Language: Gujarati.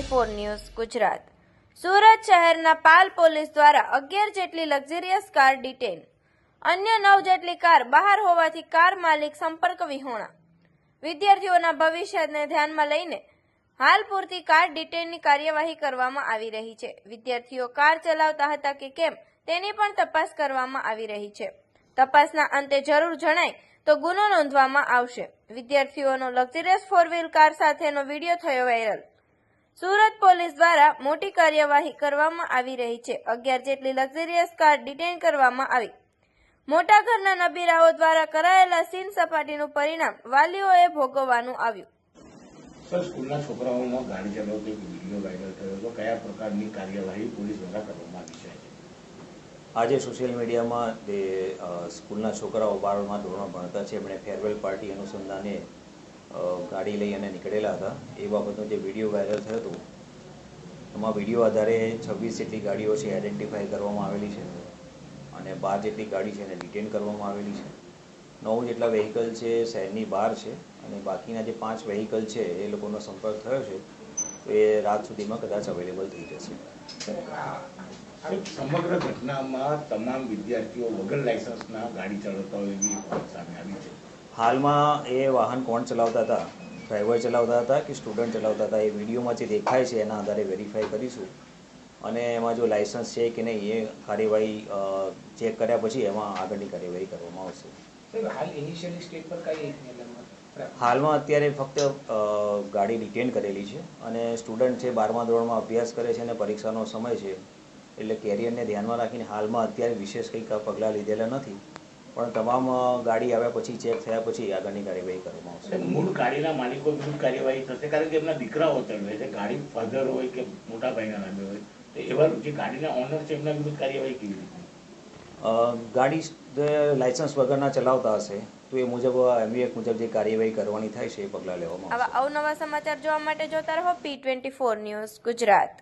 Twenty four news Gujarat Surat શહેરના પાલ પોલીસ દ્વારા અગિયાર જેટલી લક્ઝરિયસ કાર ડિટેન અન્ય નવ જેટલી કાર બહાર હોવાથી કાર માલિક સંપર્ક વિહોણા. વિદ્યાર્થીઓના ભવિષ્યને ધ્યાનમાં લઈને હાલ પૂરતી કાર ડિટેનની કાર્યવાહી કરવામાં આવી રહી છે. વિદ્યાર્થીઓ કાર ચલાવતા હતા કે કેમ તેની પણ તપાસ કરવામાં આવી રહી છે. તપાસના અંતે જરૂર જણાય તો ગુનો નોંધવામાં આવશે. વિદ્યાર્થીઓનો લક્ઝરિયસ ફોર વ્હીલ કાર સાથેનો વીડિયો થયો વાયરલ સુરત પોલીસ દ્વારા મોટી કાર્યવાહી કરવામાં આવી રહી છે. અગિયાર જેટલી લક્ઝરિયસ કાર ડિટેન કરવામાં આવી. મોટા ઘરના નબીરાઓ દ્વારા કરાયેલા સીન સપાટીનું પરિણામ વાલીઓએ ભોગવવાનું આવ્યું. સર સ્કૂલના છોકરાઓમાં ગાડી ચલાવતો એક વીડિયો વાયરલ થયો હતો. કયા પ્રકારની કાર્યવાહી પોલીસ દ્વારા કરવામાં આવી છે? આજે સોશિયલ મીડિયામાં જે સ્કૂલના છોકરાઓ બારમાં ધોરણ ભણતા છે એમણે ફેરવેલ પાર્ટી અનુસંધાને ગાડી લઈ અને નીકળેલા હતા. એ બાબતનો જે વીડિયો વાયરલ થયો હતો, એમાં વીડિયો આધારે છવ્વીસ જેટલી ગાડીઓ છે આઈડેન્ટિફાઈ કરવામાં આવેલી છે અને બાર જેટલી ગાડી છે એને ડિટેન કરવામાં આવેલી છે. નવ જેટલા વેહિકલ છે શહેરની બહાર છે અને બાકીના જે પાંચ વેહિકલ છે એ લોકોનો સંપર્ક થયો છે, તો એ રાત સુધીમાં કદાચ અવેલેબલ થઈ જશે. સમગ્ર ઘટનામાં તમામ વિદ્યાર્થીઓ વગર લાયસન્સના ગાડી ચલાવતા હોય એવી સામે આવી છે. હાલમાં એ વાહન કોણ ચલાવતા હતા? ડ્રાઈવર ચલાવતા હતા કે સ્ટુડન્ટ ચલાવતા હતા? એ વિડીયોમાં જે દેખાય છે એના આધારે વેરીફાઈ કરીશું. અને એમાં જો લાઇસન્સ છે કે નહીં એ કાર્યવાહી ચેક કર્યા પછી એમાં આગળની કાર્યવાહી કરવામાં આવશે. હાલ ઇનિશિયલી સ્ટેજ પર કઈ હાલમાં અત્યારે ફક્ત ગાડી ડિટેન કરેલી છે અને સ્ટુડન્ટ છે બારમા ધોરણમાં અભ્યાસ કરે છે અને પરીક્ષાનો સમય છે. એટલે કેરિયરને ધ્યાનમાં રાખીને હાલમાં અત્યારે વિશેષ કંઈક પગલાં લીધેલા નથી. પણ તમામ ગાડી આવ્યા પછી ચેક થયા પછી આગળની કાર્યવાહી કરવામાં આવશે. મૂળ ગાડીના માલિકો વિરુદ્ધ કાર્યવાહી થશે કારણ કે એમના દીકરાઓ ચલાવે છે ગાડી ફાધર હોય કે મોટા ભાઈના નામે હોય તો એવા જે ગાડીના ઓનર છે એમના વિરુદ્ધ કાર્યવાહી કેવી રીતે? ગાડી લાયસન્સ વગરના ચલાવતા હશે તો એ મુજબ એમવી મુજબ જે કાર્યવાહી કરવાની થાય છે એ પગલાં લેવામાં આવા અવનવા સમાચાર જોવા માટે જોતા રહો P twenty four news Gujarat.